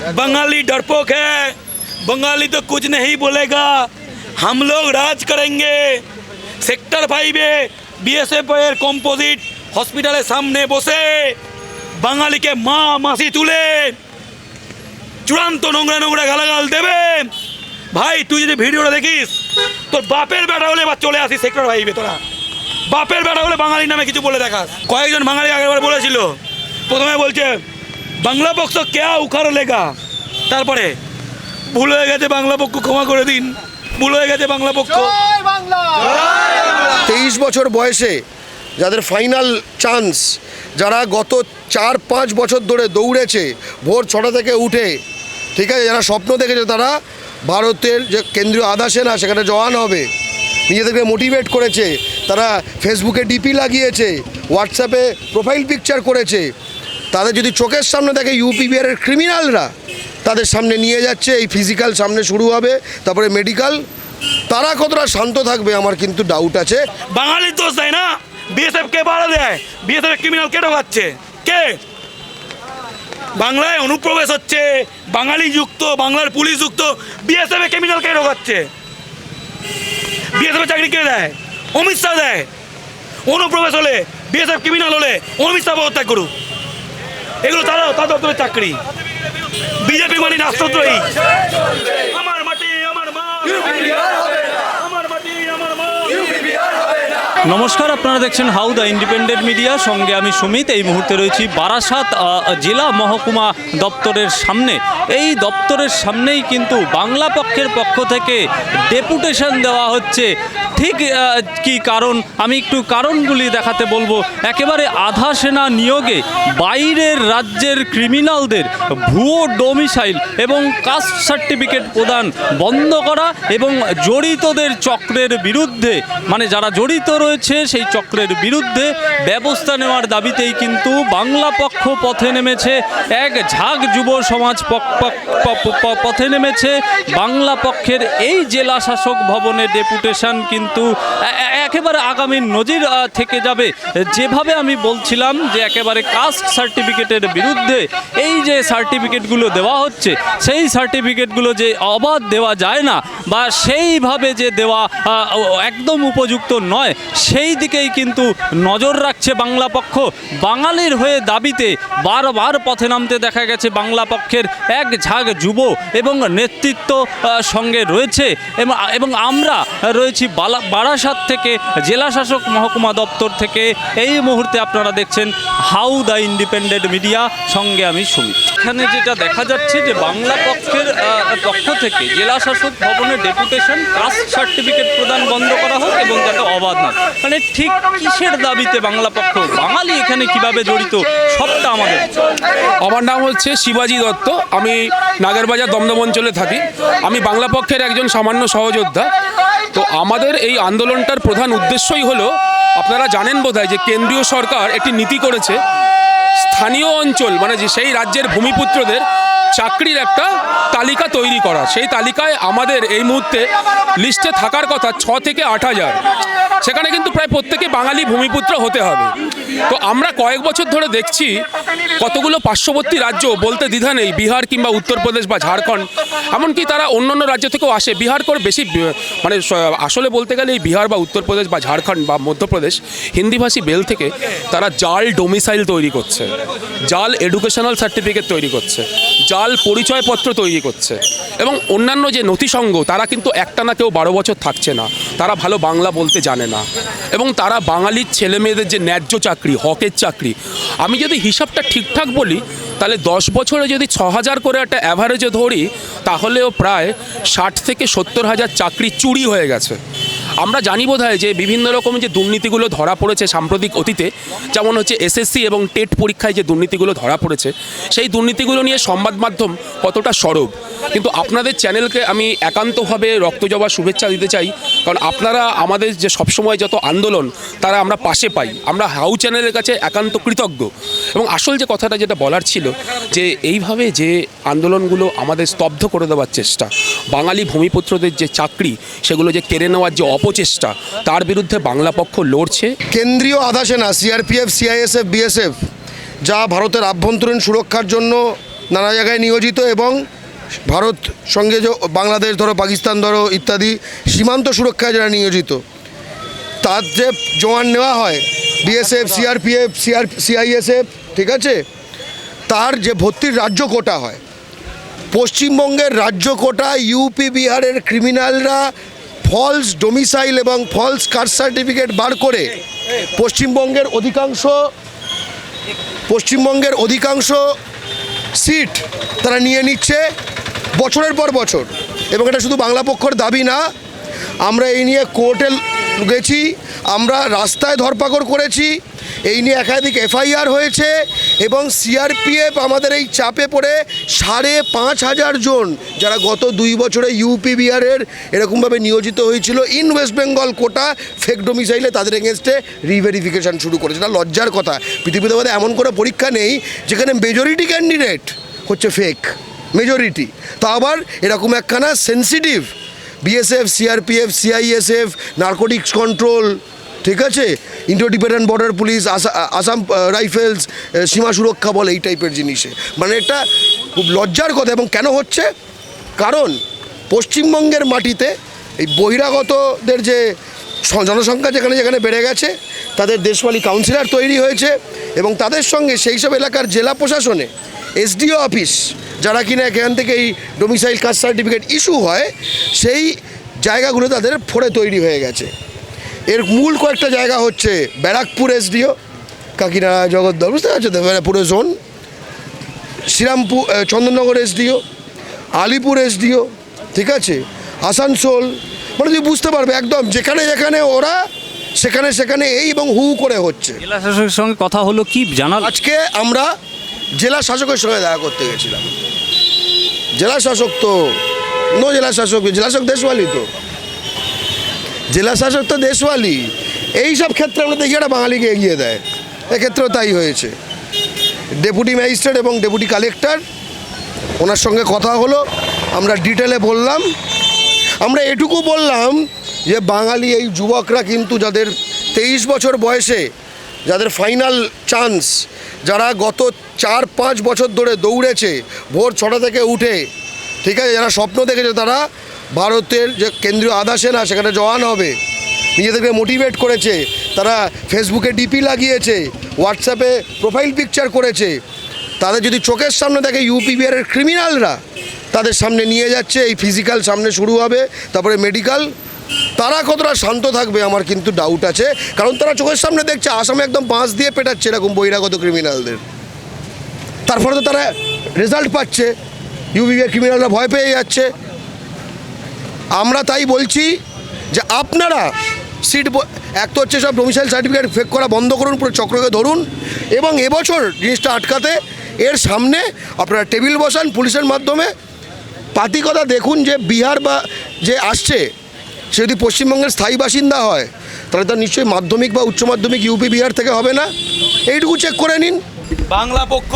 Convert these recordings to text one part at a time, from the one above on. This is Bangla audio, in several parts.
बंगाली डरपोक है बंगाली तो कुछ नहीं बोलेगा हम लोग राज करेंगे সেক্টর ফাইভে বিএসএফ এর কম্পোজিট হসপিটালের সামনে বসে বাঙালিকে মা মাসি তুলে চূড়ান্ত নোংরা নোংরা গালাগাল দেবে ভাই তুই যদি ভিডিওটা দেখিস তোর বাপের বেটা হলে এবার চলে আসিস সেক্টর ফাইভে তোরা বাপের বেটা হলে বাঙালির নামে কিছু বলে দেখাস কয়েকজন বাঙালি আগেরবার বলেছিল প্রথমে বলছে বাংলা পক্ষ কেয়া উখার লেগা? তারপরে ভুল হয়ে গেছে বাংলা পক্ষ ক্ষমা করে দিন। ভুল হয়ে গেছে বাংলা পক্ষ। তেইশ বছর বয়সে যাদের ফাইনাল চান্স যারা গত চার পাঁচ বছর ধরে দৌড়েছে ভোর ছটা থেকে উঠে ঠিক আছে যারা স্বপ্ন দেখেছে তারা ভারতের যে কেন্দ্রীয় আধা সেনা সেখানে জওয়ান হবে। নিজেদেরকে মোটিভেট করেছে তারা ফেসবুকে ডিপি লাগিয়েছে হোয়াটসঅ্যাপে প্রোফাইল পিকচার করেছে। তাদের যদি চোখের সামনে দেখে ইউপি বিহারের ক্রিমিনালরা তাদের সামনে নিয়ে যাচ্ছে, এই ফিজিক্যাল সামনে শুরু হবে, তারপরে মেডিকেল তারা কতটা শান্ত থাকবে আমার কিন্তু ডাউট আছে। বাঙালির দোষ দেয় না? বিএসএফ কে বাড়া দেয়? বিএসএফ ক্রিমিনাল কে ঢোকাচ্ছে কে? বাংলায় অনুপ্রবেশ হচ্ছে, বাঙালি যুক্ত, বাংলার পুলিশ যুক্ত বিএসএফ ক্রিমিনাল কে ঢোকাচ্ছে বিএসএফ চাকরি কে দেয়? অমিত শাহ দেয়। অনুপ্রবেশ হলে বিএসএফ ক্রিমিনাল হলে, অমিত শাহ পদত্যাগ করুক। এগুলো তারা তাদের দপ্তরের চাকরি। বিজেপি মানে রাষ্ট্রদ্রোহী আমার মাটি আমার মা নমস্কার, আপনারা দেখছেন হাউ দ্য ইন্ডিপেন্ডেন্ট মিডিয়া সঙ্গে আমি সুমিত, এই মুহূর্তে রয়েছি বারাসাত জেলা মহকুমা দপ্তরের সামনে। এই দপ্তরের সামনেই কিন্তু বাংলা পক্ষের পক্ষ থেকে ডেপুটেশন দেওয়া হচ্ছে। ঠিক কি কারণ? আমি একটু কারণগুলি দেখাতে বলব। একেবারে আধা সেনা নিয়োগে বাইরের রাজ্যের ক্রিমিনালদের ভুয়ো ডোমিসাইল এবং কাস্ট সার্টিফিকেট প্রদান বন্ধ করা এবং জড়িতদের চক্রের বিরুদ্ধে মানে যারা জড়িত রয়েছে সেই চক্রের বিরুদ্ধে ব্যবস্থা নেওয়ার দাবিতেই কিন্তু বাংলা পক্ষ পথে নেমেছে, এক ঝাঁক যুব সমাজ পথে নেমেছে। বাংলা পক্ষের এই জেলা শাসক ভবনে ডেপুটেশন কিন্তু একেবারে আগামী নজির থেকে যাবে। যেভাবে আমি বলছিলাম যে একেবারে কাস্ট সার্টিফিকেটের বিরুদ্ধে এই যে সার্টিফিকেটগুলো দেওয়া হচ্ছে সেই সার্টিফিকেটগুলো যে অবাধ দেওয়া যায় না বা সেইভাবে যে দেওয়া একদম উপযুক্ত নয়, সেই দিকেই কিন্তু নজর রাখছে বাংলা পক্ষ। বাঙালির হয়ে দাবিতে বারবার পথে নামতে দেখা গেছে বাংলা পক্ষের এক ঝাঁক যুব এবং নেতৃত্ব সঙ্গে রয়েছে এবং আমরা রয়েছি বারাসাত থেকে জেলা শাসক মহকুমা দপ্তর থেকে। এই মুহূর্তে আপনারা দেখছেন হাউ দ্য ইন্ডিপেন্ডেন্ট মিডিয়া, সঙ্গে আমি সুমিত। এখানে যেটা দেখা যাচ্ছে যে বাংলা পক্ষের পক্ষ থেকে জেলা শাসক ভবনের ডেপুটেশন কাস্ট সার্টিফিকেট প্রদান বন্ধ করা হোক এবং যাতে অবাধ না মানে ঠিক কিসের দাবিতে বাংলা পক্ষ, বাঙালি এখানে কীভাবে জড়িত, সবটা আমাদের। আমার নাম হচ্ছে শিবাজি দত্ত। আমি নাগেরবাজার দমদম অঞ্চলে থাকি। আমি বাংলা পক্ষের একজন সামান্য সহযোদ্ধা। তো আমাদের এই আন্দোলনটার প্রধান উদ্দেশ্যই হলো, আপনারা জানেন বোধহয় যে কেন্দ্রীয় সরকার একটি নীতি করেছে স্থানীয় অঞ্চল মানে যে সেই রাজ্যের ভূমিপুত্রদের চাকরির একটা তালিকা তৈরি করা। সেই তালিকায় আমাদের এই মুহূর্তে লিস্টে থাকার কথা ছ থেকে আট হাজার। সেখানে কিন্তু প্রায় প্রত্যেকে বাঙালি ভূমিপুত্র হতে হবে। তো আমরা কয়েক বছর ধরে দেখছি কতগুলো পার্শ্ববর্তী রাজ্য বলতে দ্বিধা নেই, বিহার কিংবা উত্তরপ্রদেশ বা ঝাড়খণ্ড। এমনকি তারা অন্য অন্য রাজ্য থেকেও আসে। বিহার করে বেশি মানে আসলে বলতে গেলে এই বিহার বা উত্তরপ্রদেশ বা ঝাড়খণ্ড বা মধ্যপ্রদেশ, হিন্দিভাষী বেল থেকে তারা জাল ডোমিসাইল তৈরি করছে। জাল এডুকেশনাল সার্টিফিকেট তৈরি করছে। জাল পরিচয়পত্র তৈরি করছে। এবং অন্যান্য যে নথিসঙ্গ তারা কিন্তু একটা না কেউ বারো বছর থাকছে না। তারা ভালো বাংলা বলতে জানে না। এবং তারা বাঙালির ছেলে মেয়েদের যে ন্যায্য চাকরি, হকের চাকরি, আমি যদি হিসাবটা ঠিকঠাক বলি, তাহলে দশ বছরে যদি ছ হাজার করে একটা অ্যাভারেজে ধরি, তাহলেও প্রায় ষাট থেকে সত্তর হাজার চাকরি চুরি হয়ে গেছে। আমরা জানি বোধ যে বিভিন্ন রকম যে দুর্নীতিগুলো ধরা পড়েছে সাম্প্রতিক অতীতে, যেমন হচ্ছে এসএসসি এবং টেট পরীক্ষায় যে দুর্নীতিগুলো ধরা পড়েছে, সেই দুর্নীতিগুলো নিয়ে সংবাদ মাধ্যম কতটা সরব? কিন্তু আপনাদের চ্যানেলকে আমি একান্তভাবে রক্তজবা শুভেচ্ছা দিতে চাই, কারণ আপনারা আমাদের যে সবসময় যত আন্দোলন, তারা আমরা পাশে পাই। আমরা হাউ চ্যানেলের কাছে একান্ত কৃতজ্ঞ। এবং আসল যে কথাটা যেটা বলার ছিল, যে এইভাবে যে আন্দোলনগুলো আমাদের স্তব্ধ করে দেওয়ার চেষ্টা, বাঙালি ভূমিপুত্রদের যে চাকরি, সেগুলো যে কেড়ে নেওয়ার যে অপচেষ্টা তার বিরুদ্ধে বাংলা পক্ষ লড়ছে। কেন্দ্রীয় আধা সেনা সিআরপিএফ সিআইএসএফ বিএসএফ যা ভারতের আভ্যন্তরীণ সুরক্ষার জন্য নানা জায়গায় নিয়োজিত এবং ভারত সঙ্গে যে বাংলাদেশ ধরো, পাকিস্তান ধরো ইত্যাদি সীমান্ত সুরক্ষায় যারা নিয়োজিত, তার যে জোয়ান নেওয়া হয় বিএসএফ সিআরপিএফ সিআর সিআইএসএফ ঠিক আছে? তার যে ভর্তির রাজ্য কোটা হয়, পশ্চিমবঙ্গের রাজ্য কোটা ইউপি বিহারের ক্রিমিনালরা ফলস ডোমিসাইল এবং ফলস কাস্ট সার্টিফিকেট বার করে পশ্চিমবঙ্গের অধিকাংশ পশ্চিমবঙ্গের অধিকাংশ সিট তারা নিয়ে নিচ্ছে বছরের পর বছর। এবং এটা শুধু বাংলা পক্ষর দাবি না, আমরা এই নিয়ে কোর্টে গেছি, আমরা রাস্তায় ধরপাকড় করেছি এই নিয়ে একাধিক এফআইআর হয়েছে এবং সিআরপিএফ আমাদের এই চাপে পড়ে সাড়ে পাঁচ হাজার জন, যারা গত দুই বছরে ইউপি বিহারের এরকমভাবে নিয়োজিত হয়েছিল, in West Bengal quota fake ডোমিসাইলে তাদের এগেনস্টে রিভেরিফিকেশন শুরু করেছে। এটা লজ্জার কথা। পৃথিবীতে বোধহয় এমন কোনো পরীক্ষা নেই, যেখানে মেজরিটি ক্যান্ডিডেট হচ্ছে ফেক মেজরিটি তা আবার এরকম একখানা sensitive BSF CRPF CISF narcotics control ঠিক আছে? Indo Tibetan border police Assam rifles Seema Suraksha Bal, এই টাইপের জিনিসে। মানে এটা খুব লজ্জার কথা এবং কেন হচ্ছে? কারণ পশ্চিমবঙ্গের মাটিতে এই বহিরাগতদের যে জনসংখ্যা যেখানে যেখানে বেড়ে গেছে, তাদের দেশওয়ালি কাউন্সিলর তৈরি হয়েছে এবং তাদের সঙ্গে সেই সব এলাকার জেলা প্রশাসনে এসডিও অফিস যারা কিনা এখান থেকে এই ডোমিসাইল কাস্ট সার্টিফিকেট ইস্যু হয়, সেই জায়গাগুলো তাদের ফোরে তৈরি হয়ে গেছে। এর মূল কয়েকটা জায়গা হচ্ছে ব্যারাকপুর এসডিও কাকিনাড়া জগদ্দল বুঝতে পারছ? তো Barrackpore zone. Serampore Chandannagar SDO Alipore SDO ঠিক আছে? আসানসোল মানে তুই বুঝতে পারবে একদম যেখানে যেখানে ওরা সেখানে সেখানে এই এবং হু করে হচ্ছে। জেলা শাসকের সঙ্গে কথা হলো কি জানাল? আজকে আমরা জেলা শাসকের সঙ্গে দেখা করতে গেছিলাম। জেলা শাসক তো নো জেলা শাসক জেলা শাসক দেশওয়ালি তো। জেলা শাসক তো দেশওয়ালি। এই সব ক্ষেত্রে আমরা দেখি একটা বাঙালিকে এগিয়ে দেয়। এক্ষেত্রেও তাই হয়েছে। ডেপুটি ম্যাজিস্ট্রেট এবং ডেপুটি কালেক্টর, ওনার সঙ্গে কথা হলো, আমরা ডিটেলে বললাম। আমরা এটুকু বললাম যে বাঙালি এই যুবকরা কিন্তু যাদের তেইশ বছর বয়সে, যাদের ফাইনাল চান্স, যারা গত চার পাঁচ বছর ধরে দৌড়েছে, ভোর ছটা থেকে উঠে, ঠিক আছে, যারা স্বপ্ন দেখেছে তারা ভারতের যে কেন্দ্রীয় আধা সেনা, সেখানে জওয়ান হবে। নিজেদেরকে মোটিভেট করেছে। তারা ফেসবুকে ডিপি লাগিয়েছে হোয়াটসঅ্যাপে প্রোফাইল পিকচার করেছে। তাদের যদি চোখের সামনে দেখে ইউপি বিহারের ক্রিমিনালরা তাদের সামনে নিয়ে যাচ্ছে, এই ফিজিক্যাল সামনে শুরু হবে, তারপরে মেডিকেল তারা কতটা শান্ত থাকবে আমার কিন্তু ডাউট আছে। কারণ তারা চোখের সামনে দেখছে, আসামে একদম বাঁশ দিয়ে পেটাচ্ছে এরকম বহিরাগত ক্রিমিনালদের তারপরে তো তারা রেজাল্ট পাচ্ছে। ইউপি বিহার ক্রিমিনালরা ভয় পেয়ে যাচ্ছে। আমরা তাই বলছি যে আপনারা সিট এক তো হচ্ছে সব ডোমিসাইল সার্টিফিকেট ফেক করা বন্ধ করুন, পুরো চক্রকে ধরুন, এবং এবছর জিনিসটা আটকাতে এর সামনে আপনারা টেবিল বসান, পুলিশের মাধ্যমে পাতিকতা দেখুন যে বিহার বা যে আসছে, সে যদি পশ্চিমবঙ্গের স্থায়ী বাসিন্দা হয়, তাহলে তার নিশ্চয়ই মাধ্যমিক বা উচ্চ মাধ্যমিক ইউপি বিহার থেকে হবে না। এইটুকু চেক করে নিন। বাংলা পক্ষ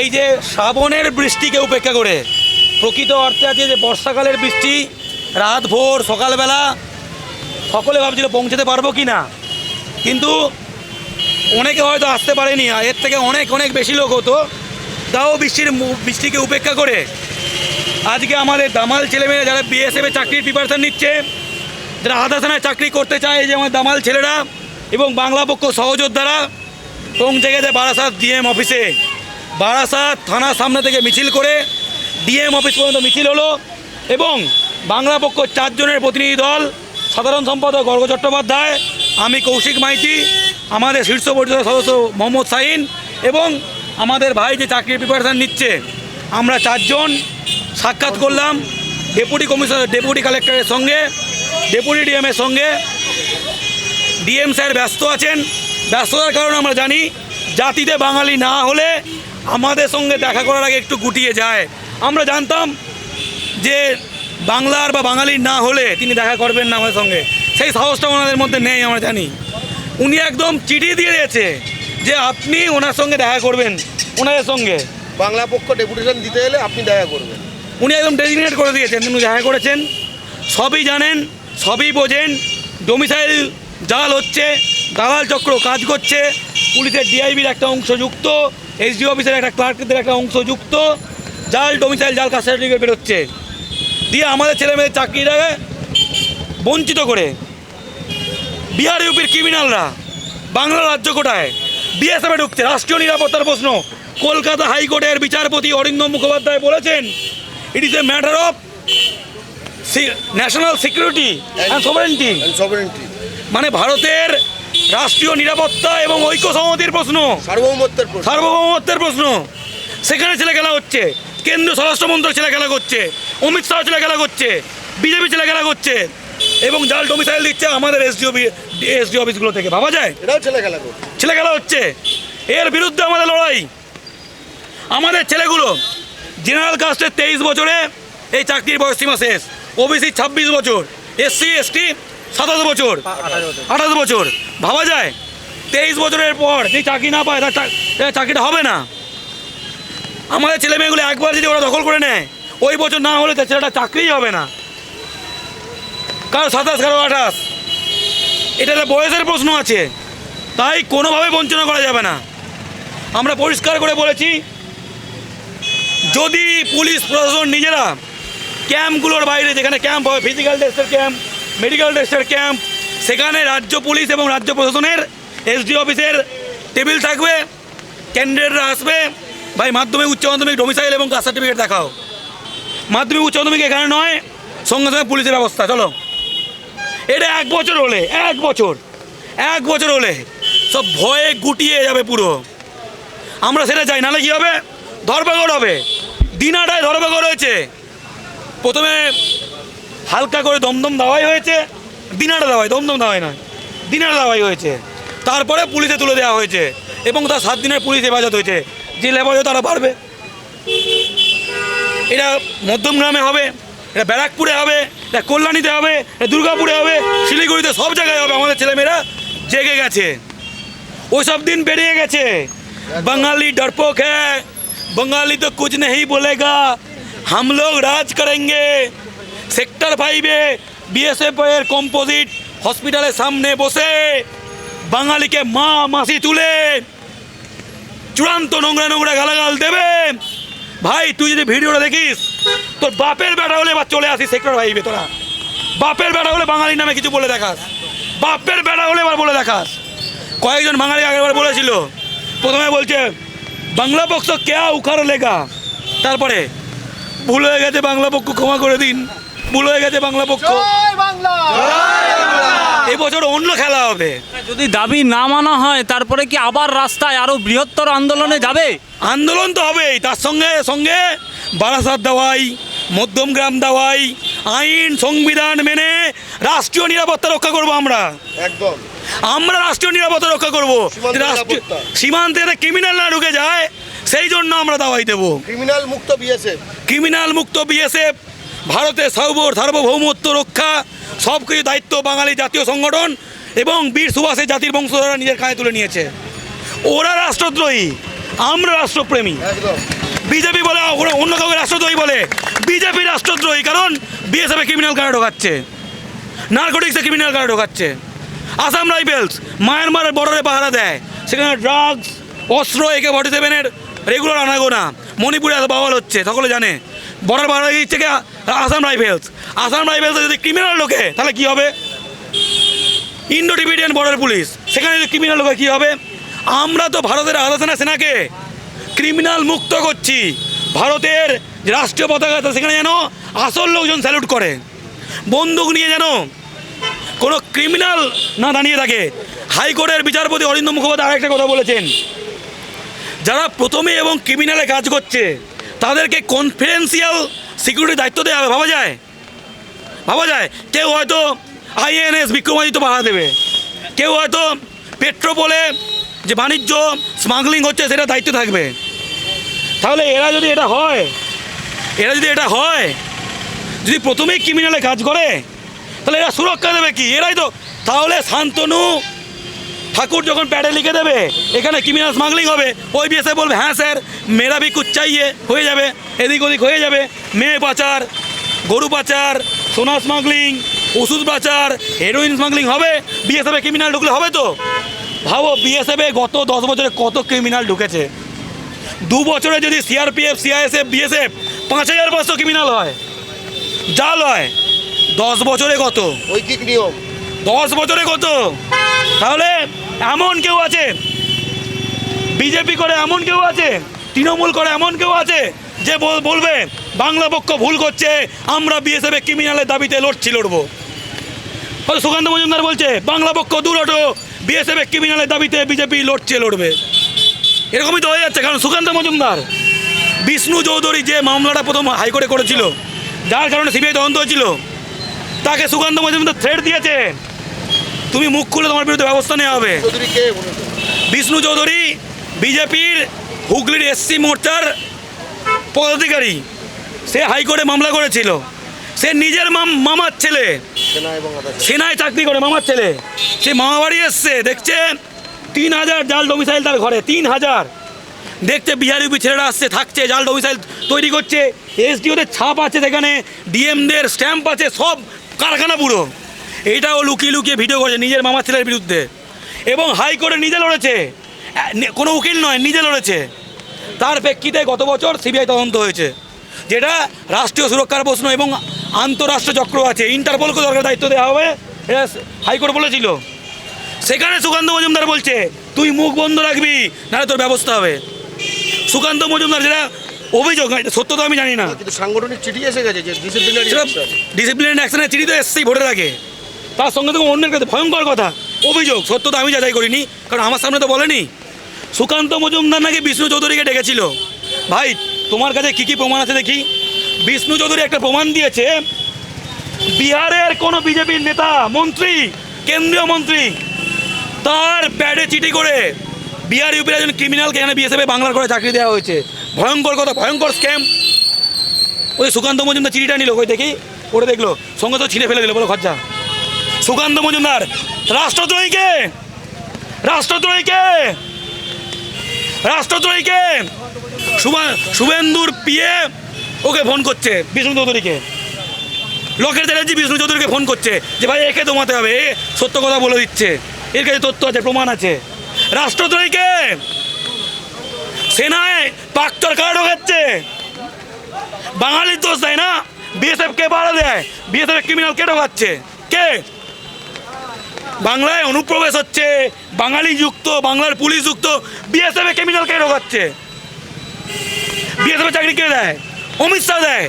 এই যে শ্রাবণের বৃষ্টিকে উপেক্ষা করে প্রকৃত অর্থে আছে যে বর্ষাকালের বৃষ্টি, রাত ভোর, সকালবেলা, সকলে ভাবছিল পৌঁছাতে পারব কি না কিন্তু অনেকে হয়তো আসতে পারেনি এর থেকে অনেক অনেক বেশি লোক হতো। তাও বৃষ্টির বৃষ্টিকে উপেক্ষা করে। আজকে আমাদের দামাল ছেলেমেয়েরা যারা বিএসএফে চাকরির প্রিপারেশান নিচ্ছে, যারা আধা থানায় চাকরি করতে চায় যে আমার দামাল ছেলেরা এবং বাংলা পক্ষ সহযোদ্ধারা পৌঁছে গেছে বারাসাত ডিএম অফিসে বারাসাত থানার সামনে থেকে মিছিল করে ডিএম অফিস পর্যন্ত মিছিল হলো এবং বাংলা পক্ষ চারজনের প্রতিনিধি দল, সাধারণ সম্পাদক গর্গ চট্টোপাধ্যায়, আমি কৌশিক মাইতি, আমাদের শীর্ষ পরিষদের সদস্য মোহাম্মদ সাইন এবং আমাদের ভাই যে চাকরির প্রিপারেশান নিচ্ছে, আমরা চারজন সাক্ষাৎ করলাম ডেপুটি কমিশনার ডেপুটি কালেক্টরের সঙ্গে ডেপুটি ডিএমের সঙ্গে। ডিএম স্যার ব্যস্ত আছেন, ব্যস্ততার কারণে আমরা জানি, জাতিতে বাঙালি না হলে আমাদের সঙ্গে দেখা করার আগে একটু গুটিয়ে যায়। আমরা জানতাম যে বাংলার বা বাঙালির না হলে তিনি দেখা করবেন না আমাদের সঙ্গে। সেই সাহসটা ওনাদের মধ্যে নেই আমরা জানি। উনি একদম চিঠি দিয়ে দিয়েছে যে আপনি ওনার সঙ্গে দেখা করবেন ওনাদের সঙ্গে। বাংলা পক্ষ ডেপুটেশন দিতে এলে আপনি দেখা করবেন। উনি একদম ডেজিগনেট করে দিয়েছেন তিনি দেখা করেছেন। সবই জানেন সবই বোঝেন। ডোমিসাইল জাল হচ্ছে দালাল চক্র কাজ করছে পুলিশের ডিআইবির একটা অংশ যুক্ত এসডি অফিসের একটা ক্লার্কদের একটা অংশ যুক্ত। জাল ডোমিসাইল জাল কাস্ট সার্টিফিকেট বেরোচ্ছে। দিয়ে আমাদের ছেলে মেয়েদের চাকরিটাকে বঞ্চিত করে। বিহার ইউপির ক্রিমিনালরা বাংলা রাজ্য কোটায় বিএসএফে ঢুকছে। রাষ্ট্রীয় নিরাপত্তার প্রশ্ন। কলকাতা হাইকোর্টের বিচারপতি অরিন্দম মুখোপাধ্যায় বলেছেন it is a matter of national security sovereignty মানে ভারতের রাষ্ট্রীয় নিরাপত্তা এবং ঐক্য প্রশ্ন। সার্বভৌমত্বের প্রশ্ন। সার্বভৌমত্বের প্রশ্ন। সেখানে ছেলে খেলা হচ্ছে। কেন্দ্রীয় স্বরাষ্ট্রমন্ত্রক ছেলে খেলা করছে অমিত শাহ ছেলে খেলা করছে বিজেপি ছেলে খেলা করছে এবং জাল ডোমিসাইল দিচ্ছে আমাদের এসডিও এসডিও অফিসগুলো থেকে ভাবা যায়? এটাও ছেলে খেলা করছে। ছেলে খেলা হচ্ছে। এর বিরুদ্ধে আমাদের লড়াই। আমাদের ছেলেগুলো জেনারেল কাস্টের তেইশ বছরে এই চাকরির বয়সসীমা শেষ। ওবিসি ছাব্বিশ বছর এসসি এসটি সাতাশ বছর আঠাশ বছর। ভাবা যায়? তেইশ বছরের পর যে চাকরি না পায় তার চাকরিটা হবে না। আমাদের ছেলে মেয়েগুলো একবার যদি ওরা দখল করে নেয়, ওই বছর না হলে তার ছেলেটা চাকরিই হবে না। কারও সাতাশ, কারও আঠাশ। এটা বয়সের প্রশ্ন আছে। তাই কোনোভাবে বঞ্চনা করা যাবে না। আমরা পরিষ্কার করে বলেছি, যদি পুলিশ, প্রশাসন নিজেরা ক্যাম্পগুলোর বাইরে, যেখানে ক্যাম্প হবে ফিজিক্যাল টেস্টের ক্যাম্প মেডিকেল টেস্টের ক্যাম্প, সেখানে রাজ্য পুলিশ এবং রাজ্য প্রশাসনের এসডি অফিসের টেবিল থাকবে ক্যান্ডিডেটরা আসবে ভাই, মাধ্যমিক, উচ্চ মাধ্যমিক ডোমিসাইল এবং কাস্ট সার্টিফিকেট দেখাও। মাধ্যমিক, উচ্চ মাধ্যমিক এখানে নয়, সঙ্গে সঙ্গে পুলিশের ব্যবস্থা, চলো। এটা এক বছর হলে, এক বছর এক বছর হলে সব ভয়ে গুটিয়ে যাবে পুরো। আমরা সেটা চাই, নাহলে কী হবে? ধরপাকড় হবে। দিনাটায় ধরপাকড় হয়েছে। প্রথমে হালকা করে দমদম দাওয়াই হয়েছে, দিনাটা দাওয়াই দমদম দাওয়াই নয়, দিনাটা দাওয়াই হয়েছে। তারপরে পুলিশে তুলে দেওয়া হয়েছে। এবং তার সাত দিনের পুলিশ হেফাজত হয়েছে। যে লেভেলে তারা বাড়বে। এটা মধ্যমগ্রামে হবে, এটা ব্যারাকপুরে হবে, এটা কল্যাণীতে হবে, এটা দুর্গাপুরে হবে, শিলিগুড়িতে সব জায়গায় হবে। আমাদের ছেলেমেয়েরা জেগে গেছে। ওই সব দিন বেরিয়ে গেছে। বাঙালি ডরপোক হ্যাঁ বাঙালি তো কুচ নেই বলেগা। হাম রাজ করেঙ্গে। সেক্টর ফাইভে বিএসএফ এর কম্পোজিট হসপিটালের সামনে বসে। বাঙালিকে মা মাসি তুলে চূড়ান্ত নোংরা নোংরা গালাগাল দেবে। ভাই তুই যদি ভিডিওটা দেখিস তোর বাপের বেটা হলে এবার চলে আসিস সেক্টর ফাইভে তোরা বাপের বেটা হলে বাঙালি নামে কিছু বলে দেখাস। বাপের বেটা হলে এবার বলে দেখাস। কয়েকজন বাঙালি আগেরবার বলেছিল। প্রথমে বলছে বাংলা পক্ষ কেয়া উখার লেখা তারপরে ভুল হয়ে গেছে বাংলা পক্ষ ক্ষমা করে দিন। ভুল হয়ে গেছে বাংলা পক্ষ। এবছর অন্য খেলা হবে। যদি দাবি না মানা হয় তারপরে কি আবার রাস্তায় আরও বৃহত্তর আন্দোলনে যাবে? আন্দোলন তো হবেই তার সঙ্গে সঙ্গে বারাসাত দেওয়াই মধ্যমগ্রাম দেওয়াই আইন সংবিধান মেনে রাষ্ট্রীয় নিরাপত্তা রক্ষা করব আমরা। একদম। আমরা রাষ্ট্রীয় নিরাপত্তা রক্ষা করব। সীমান্ত ক্রিমিনাল না ঢুকে যায় সেই জন্য আমরা দাওয়াই দেবো। ক্রিমিনাল মুক্ত বিএসএফ ক্রিমিনাল মুক্ত বিএসএফ ভারতের সার্ব- সার্বভৌমত্ব রক্ষা সব কিছু দায়িত্ব বাঙালি জাতীয় সংগঠন এবং বীর সুভাষের জাতির বংশধররা নিজের কাঁধে তুলে নিয়েছে। ওরা রাষ্ট্রদ্রোহী আমরা রাষ্ট্রপ্রেমী। বিজেপি বলে ওরা অন্য কাউকে রাষ্ট্রদ্রোহী বলে। বিজেপি রাষ্ট্রদ্রোহী কারণ বিএসএফে ক্রিমিনাল কারা ঢোকাচ্ছে? নার্কোটিক্সে ক্রিমিনাল কারা ঢোকাচ্ছে? আসাম রাইফেলস মায়ানমারের বর্ডারে পাহারা দেয়। সেখানে ড্রাগস অস্ত্র একে ফর্টি সেভেনের রেগুলার আনাগোনা। মণিপুরে বাওয়াল হচ্ছে সকলে জানে। বর্ডার পাহারা দিচ্ছে কে? আসাম রাইফেলস আসাম রাইফেলসে যদি ক্রিমিনাল লোকে তাহলে কি হবে? ইন্ডো টিবিডিয়ান বর্ডার পুলিশ সেখানে যদি ক্রিমিনাল লোকে কী হবে? আমরা তো ভারতের আলোচনা সেনাকে ক্রিমিনাল মুক্ত করছি। ভারতের রাষ্ট্রীয় পতাকা সেখানে যেন আসল লোকজন স্যালুট করে। বন্দুক নিয়ে যেন কোনো ক্রিমিনাল না দাঁড়িয়ে থাকে। হাইকোর্টের বিচারপতি অরিন্দ মুখোপাধ্যায় আরেকটা কথা বলেছেন। যারা প্রথমে এবং ক্রিমিনালে কাজ করছে, তাদেরকে কনফিডেন্সিয়াল সিকিউরিটি দায়িত্ব দেওয়া হবে, ভাবা যায়? ভাবা যায়। কেউ হয়তো আইএনএস বিক্রমাদিত্য পাহারা দেবে। কেউ হয়তো পেট্রোপোলে যে বাণিজ্য স্মাগলিং হচ্ছে সেটা দায়িত্ব থাকবে। তাহলে এরা যদি এটা হয়, এরা যদি এটা হয়, যদি প্রথমেই ক্রিমিনালে কাজ করে, তাহলে এরা সুরক্ষা দেবে কি? এরাই তো তাহলে শান্তনু ঠাকুর যখন প্যাডে লিখে দেবে, এখানে ক্রিমিনাল স্মাগলিং হবে ওই বিএসএ বলবে হ্যাঁ স্যার মেরা ভি কুছ চাইয়ে হয়ে যাবে, এদিক ওদিক হয়ে যাবে, মেয়ে পাচার গরু পাচার সোনা স্মাগলিং ওষুধ পাচার হেরোইন স্মাগলিং হবে বিএসএফে ক্রিমিনাল ঢুকলে হবে তো? ভাবো বিএসএফে গত দশ বছরে কত ক্রিমিনাল ঢুকেছে? দু বছরে যদি সিআরপিএফ সিআইএসএফ বিএসএফ পাঁচ হাজার পাঁচশো ক্রিমিনাল হয় জাল হয় দশ বছরে কত? ঐকিক নিয়ম। দশ বছরে কত? তাহলে এমন কেউ আছে? বিজেপি করে এমন কেউ আছে? তৃণমূল করে এমন কেউ আছে? যে বলবে বাংলা পক্ষ ভুল করছে আমরা বিএসএফ ক্রিমিনালের দাবিতে লড়ছি লড়বো। হয়তো সুকান্ত মজুমদার বলছে বাংলা পক্ষ দূর হটো বিএসএফ ক্রিমিনালের দাবিতে বিজেপি লড়ছে লড়বে। এরকমই তো হয়ে যাচ্ছে কারণ সুকান্ত মজুমদার বিষ্ণু চৌধুরী যে মামলাটা প্রথম হাইকোর্টে করেছিল যার কারণে সিবিআই তদন্ত হয়েছিল তাকে সুকান্ত মজুমদার থ্রেড দিয়েছে। তুমি মুখ খুলে তোমার বিরুদ্ধে ব্যবস্থা নেওয়া হবে? বিষ্ণু চৌধুরী বিজেপির হুগলির এসসি মোর্চার পদাধিকারী। সে হাইকোর্টে মামলা করেছিল। সে নিজের মাম- মামার ছেলে। সেনায় চাকরি করে, মামার ছেলে। সে মামা বাড়ি এসছে, দেখছে তিন হাজার জাল ডোমিসাইল তার ঘরে, তিন হাজার। দেখতে বিহার ছেলেরা আসছে, থাকছে, জাল ডোমিসাইল তৈরি করছে। এসডিওদের ছাপ আছে সেখানে ডিএমদের স্ট্যাম্প আছে, সব কারখানা পুরো। এইটাও লুকিয়ে লুকিয়ে ভিডিও করেছে নিজের মামার ছেলের বিরুদ্ধে। এবং হাইকোর্টে নিজে লড়েছে। কোনো উকিল নয়, নিজে লড়েছে। তার প্রেক্ষিতে গত বছর সিবিআই তদন্ত হয়েছে যেটা রাষ্ট্রীয় সুরক্ষার প্রশ্ন এবং আন্তঃরাষ্ট্র চক্র আছে। ইন্টারপোলকে দরকার দায়িত্ব দেওয়া হবে এটা হাইকোর্ট বলেছিল। সেখানে সুকান্ত মজুমদার বলছে তুই মুখ বন্ধ রাখবি নাহলে তোর ব্যবস্থা হবে। সুকান্ত মজুমদার যেটা অভিযোগ সত্য তো আমি জানি না। কিন্তু সাংগঠনিক চিঠি এসে গেছে যে ডিসিপ্লিনারি সেটা ডিসিপ্লিনারি অ্যাকশনের চিঠি তো এসছেই ভোটের আগে। তার সঙ্গে তো অন্যের কাছে ভয়ঙ্কর কথা। অভিযোগ সত্য তো আমি যাচাই করিনি কারণ আমার সামনে তো বলেনি। সুকান্ত মজুমদার নাকি বিষ্ণু চৌধুরীকে ডেকেছিল। ভাই, তোমার কাছে কী কী প্রমাণ আছে দেখি? বিষ্ণু চৌধুরী একটা প্রমাণ দিয়েছে। বিহারের কোনো বিজেপির নেতা, মন্ত্রী, কেন্দ্রীয় মন্ত্রী, তার প্যাডে চিঠি করে বিহার ইউপির একজন ক্রিমিনালকে এখানে বিএসএফে বাংলার করে চাকরি দেওয়া হয়েছে। ভয়ঙ্কর কথা, ভয়ঙ্কর স্ক্যাম ওই সুকান্ত মজুমদার চিঠিটা নিল ওই দেখি? ওটা দেখল, সঙ্গে তো ছিঁড়ে ফেলে দিল, বলো খরচা। সুকান্ত মজুমদার, রাষ্ট্রদ্রোহীকে রাষ্ট্রদ্রোহীকে রাষ্ট্রদ্রোহীকে! শুভা- শুভেন্দুর পিয়ে ওকে ফোন করছে, বিষ্ণু চৌধুরীকে। লোকের চ্যাটার্জি বিষ্ণু চৌধুরীকে ফোন করছে যে, ভাই, একে দমাতে হবে, এ সত্য কথা বলে দিচ্ছে। এর কাছে তথ্য আছে, প্রমাণ আছে। রাষ্ট্রদ্রোহীকে! সেনায় পাক্তর কার্ড ঢোকাচ্ছে বাঙালির দোষ দেয় না বিএসএফ কে বাড়া দেয়। বিএসএফ ক্রিমিনাল কে ঢোকাচ্ছে কে? বাংলায় অনুপ্রবেশ হচ্ছে, বাঙালি যুক্ত, বাংলার পুলিশ যুক্ত বিএসএফ ক্রিমিনাল কে ঢোকাচ্ছে বিএসএফ চাকরি কে দেয়? অমিত শাহ দেয়।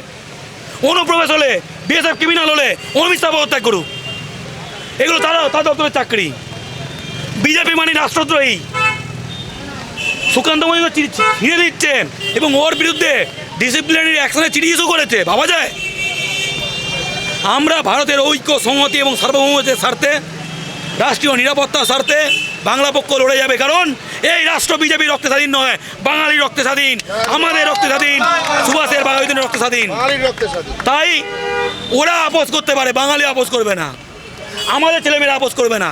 অনুপ্রবেশ হলে বিএসএফ ক্রিমিনাল হলে, অমিত শাহ পদত্যাগ করুক। এগুলো তারা তার দপ্তরের চাকরি। বিজেপি মানে রাষ্ট্রদ্রোহী। সুকান্ত চিঠি ছিঁড়ে দিচ্ছে এবং ওর বিরুদ্ধে ডিসিপ্লিনারি অ্যাকশনের চিঠি ইস্যু করেছে, ভাবা যায়? আমরা ভারতের ঐক্য, সংহতি এবং সার্বভৌমত্বের স্বার্থে রাষ্ট্রীয় নিরাপত্তা স্বার্থে বাংলা পক্ষ লড়ে যাবে কারণ এই রাষ্ট্র বিজেপি রক্তে স্বাধীন নয় বাঙালি রক্তে স্বাধীন আমাদের রক্তে স্বাধীন সুভাষের বাঙালিদের রক্তে স্বাধীন তাই ওরা আপোষ করতে পারে বাঙালি আপোষ করবে না আমাদের ছেলেমেয়েরা আপোষ করবে না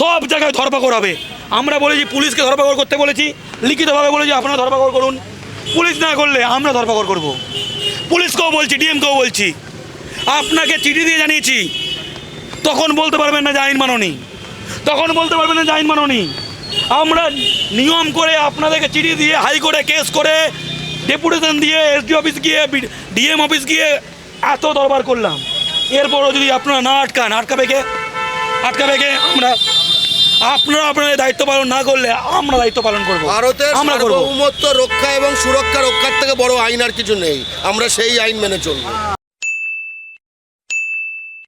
সব জায়গায় ধরপাকড় হবে। আমরা বলেছি পুলিশকে ধরপাকড় করতে বলেছি লিখিতভাবে বলেছি আপনারা ধরপাকড় করুন। পুলিশ না করলে আমরা ধরপাকড় করব। পুলিশকেও বলছি ডিএমকেও বলছি আপনাকে চিঠি দিয়ে জানিয়েছি তখন বলতে পারবেন না যে আইন মাননি। তখন বলতে পারবেন না যে আইন মাননি আমরা নিয়ম করে আপনাদেরকে চিঠি দিয়ে হাইকোর্টে কেস করে ডেপুটেশন দিয়ে এসডি অফিস গিয়ে ডিএম অফিস গিয়ে এত দরবার করলাম। এরপরও যদি আপনারা না আটকান আটকাবে কে? আটকাবে কে? আমরা আপনারা আপনাদের দায়িত্ব পালন না করলে আমরা দায়িত্ব পালন করব। ভারতের আমরা সার্বভৌমত্ব রক্ষা এবং সুরক্ষা রক্ষার থেকে বড় আইন আর কিছু নেই। আমরা সেই আইন মেনে চলবো।